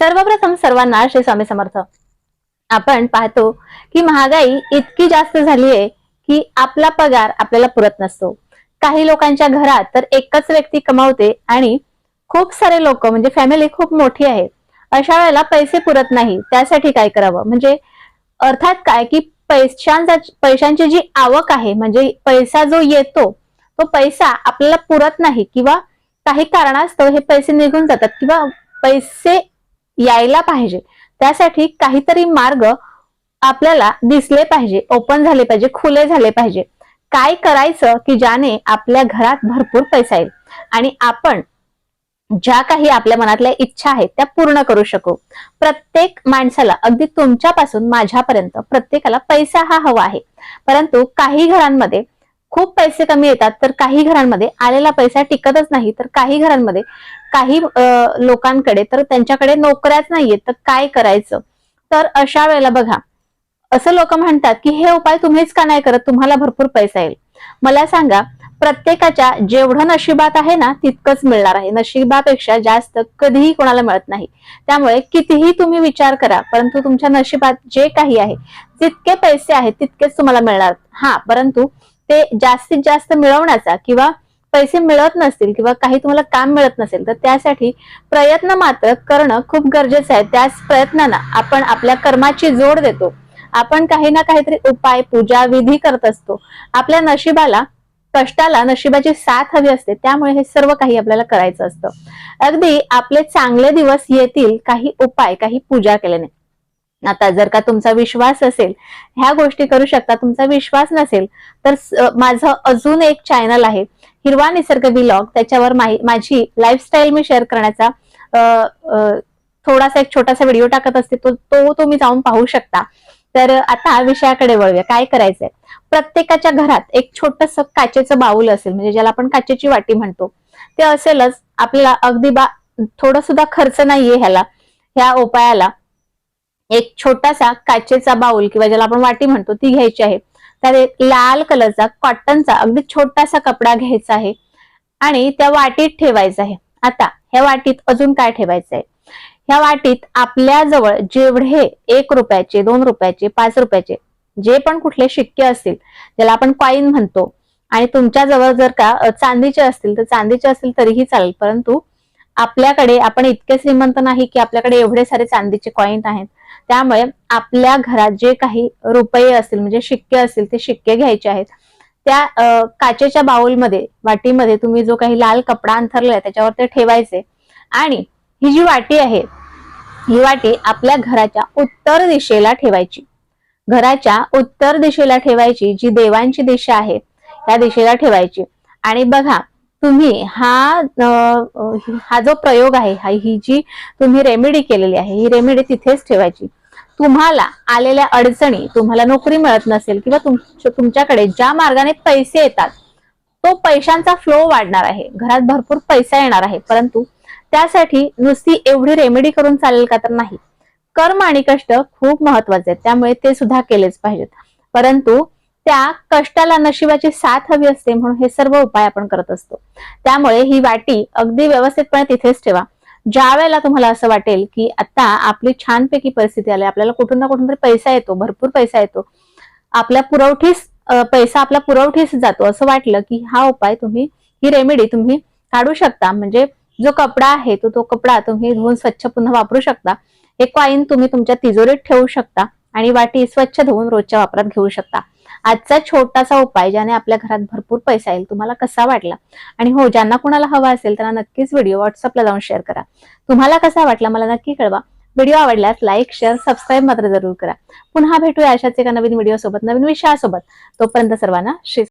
सर्वप्रथम सर्वांना श्री स्वामी समर्थ. आपण पाहतो की महागाई इतकी जास्त झाली आहे की आपला पगार आपल्याला पुरत नसतो. काही लोकांच्या घरात तर एकच व्यक्ती कमावते आणि खूप सारे लोक म्हणजे फॅमिली खूप मोठी आहे. अशा वेळेला पैसे पुरत नाही त्यासाठी काय करावं? म्हणजे अर्थात काय की पैशांचा पैशांची जी आवक आहे म्हणजे पैसा जो येतो तो पैसा आपल्याला पुरत नाही किंवा काही कारणास्तव हे पैसे निघून जातात किंवा पैसे यायला पाहिजे. त्यासाठी काहीतरी मार्ग आपल्याला दिसले पाहिजे ओपन झाले पाहिजे खुले झाले पाहिजे. काय करायचं की ज्याने आपल्या घरात भरपूर पैसा येईल? आणि आपण ज्या काही आपल्या मनातल्या इच्छा आहेत त्या पूर्ण करू शकू. प्रत्येक माणसाला अगदी तुमच्यापासून माझ्यापर्यंत प्रत्येकाला पैसा हा हवा आहे. परंतु काही घरांमध्ये खूप पैसे कमी येतात तर काही घरांमध्ये आलेला पैसा टिकतच नाही तर काही घरांमध्ये काही लोकांकडे तर त्यांच्याकडे नोकऱ्याच नाहीयेत तर काय करायचं? तर अशा वेळेला बघा असं लोक म्हणतात की हे उपाय तुम्हीच का नाही करत? तुम्हाला भरपूर पैसा येईल. मला सांगा प्रत्येकाच्या जेवढं नशिबात आहे ना तितकंच मिळणार आहे. नशिबापेक्षा जास्त कधीही कोणाला मिळत नाही. त्यामुळे कितीही तुम्ही विचार करा परंतु तुमच्या नशिबात जे काही आहे जितके पैसे आहेत तितकेच तुम्हाला मिळणार. हा परंतु ते जास्तीत जास्त मिळवण्याचा किंवा पैसे मिळत नसतील किंवा काही तुम्हाला काम मिळत नसेल तर त्यासाठी प्रयत्न मात्र करणं खूप गरजेचं आहे. त्याच प्रयत्नांना आपण आपल्या कर्माची जोड देतो. आपण काही ना काहीतरी उपाय पूजा विधी करत असतो. आपल्या नशिबाला कष्टाला नशिबाची साथ हवी असते. त्यामुळे हे सर्व काही आपल्याला करायचं असतं. अगदी आपले चांगले दिवस येतील काही उपाय काही पूजा केल्याने. आता जर का तुमचा विश्वास असेल ह्या गोष्टी करू शकता तुमचा विश्वास नसेल तर माझं अजून एक चॅनल आहे हिरवा निसर्ग विलॉग त्याच्यावर माही- माझी लाईफस्टाईल मी शेअर करण्याचा थोडासा एक छोटासा व्हिडिओ टाकत असते तो तो तुम्ही जाऊन पाहू शकता. तर आता विषयाकडे वळूया काय करायचंय? प्रत्येकाच्या घरात एक छोटस काचेचं बाऊल असेल म्हणजे ज्याला आपण काचेची वाटी म्हणतो ते असेलच आपल्याला अगदी बा थोडा सुद्धा खर्च नाहीये ह्याला ह्या उपायाला. एक छोटासा काचेचा बाऊल किंवा ज्याला आपण वाटी म्हणतो ती घ्यायची आहे. तर एक लाल कलरचा कॉटनचा अगदी छोटासा कपडा घ्यायचा आहे आणि त्या वाटीत ठेवायचा आहे. आता ह्या वाटीत अजून काय ठेवायचं आहे? ह्या वाटीत आपल्या जवळ जेवढे एक रुपयाचे दोन रुपयाचे पाच रुपयाचे जे पण कुठले शिक्के असतील ज्याला आपण कॉईन म्हणतो आणि तुमच्या जवळ जर का चांदीचे असतील तर चांदीचे असतील तरीही चालेल परंतु आपल्याकडे आपण इतके श्रीमंत नाही की आपल्याकडे एवढे सारे चांदीचे कॉईन आहेत. त्यामुळे आपल्या घरात जे काही रुपये असतील म्हणजे शिक्के असतील ते शिक्के घ्यायचे आहेत. त्या काचेच्या बाउलमध्ये वाटीमध्ये तुम्ही जो काही लाल कपडा अंथरलाय त्याच्यावर ते ठेवायचे. आणि ही जी वाटी आहे ही वाटी आपल्या घराच्या उत्तर दिशेला ठेवायची. घराच्या उत्तर दिशेला ठेवायची जी देवांची दिशा आहे त्या दिशेला ठेवायची. आणि बघा तुम्ही हा हा जो प्रयोग आहे हा ही जी तुम्ही रेमेडी केलेली आहे ही रेमेडी तिथेच ठेवायची. तुम्हाला आलेल्या अडचणी तुम्हाला नोकरी मिळत नसेल किंवा तुमच्याकडे ज्या मार्गाने पैसे येतात तो पैशांचा फ्लो वाढणार आहे. घरात भरपूर पैसा येणार आहे परंतु त्यासाठी नुसती एवढी रेमेडी करून चालेल का तर नाही. कर्म आणि कष्ट खूप महत्त्वाचे आहेत त्यामुळे ते सुद्धा केलेच पाहिजेत. परंतु त्या कष्टाला नशिबाची साथ हवी असते म्हणून हे सर्व उपाय आपण करत असतो. त्यामुळे ही वाटी अगदी व्यवस्थितपणे तिथेच ठेवा. ज्या वेळेला तुम्हाला असं वाटेल की आता आपली छानपैकी परिस्थिती आली आपल्याला कुठून ना कुठून तरी पैसा येतो भरपूर पैसा येतो आपल्या पुरवठीस पैसा आपला पुरवठीस जातो असं वाटलं की हा उपाय तुम्ही ही रेमेडी तुम्ही काढू शकता. म्हणजे जो कपडा आहे तो तो कपडा तुम्ही धुवून स्वच्छ पुन्हा वापरू शकता. हे कॉईन तुम्ही तुमच्या तिजोरीत ठेवू शकता आणि वाटी स्वच्छ धुवून रोजच्या वापरात घेऊ शकता. आजचा छोटासा उपाय ज्याने आपल्या घरात भरपूर पैसा येईल तुम्हाला कसा वाटला? आणि हो ज्यांना कुणाला हवा असेल त्यांना नक्कीच व्हिडिओ व्हॉट्सअपला जाऊन शेअर करा. तुम्हाला कसा वाटला मला नक्की कळवा. व्हिडिओ आवडल्यास लाईक शेअर सबस्क्राईब मात्र जरूर करा. पुन्हा भेटूया अशाच एका नवीन व्हिडिओ सोबत नवीन विषयासोबत. तोपर्यंत सर्वांना श्री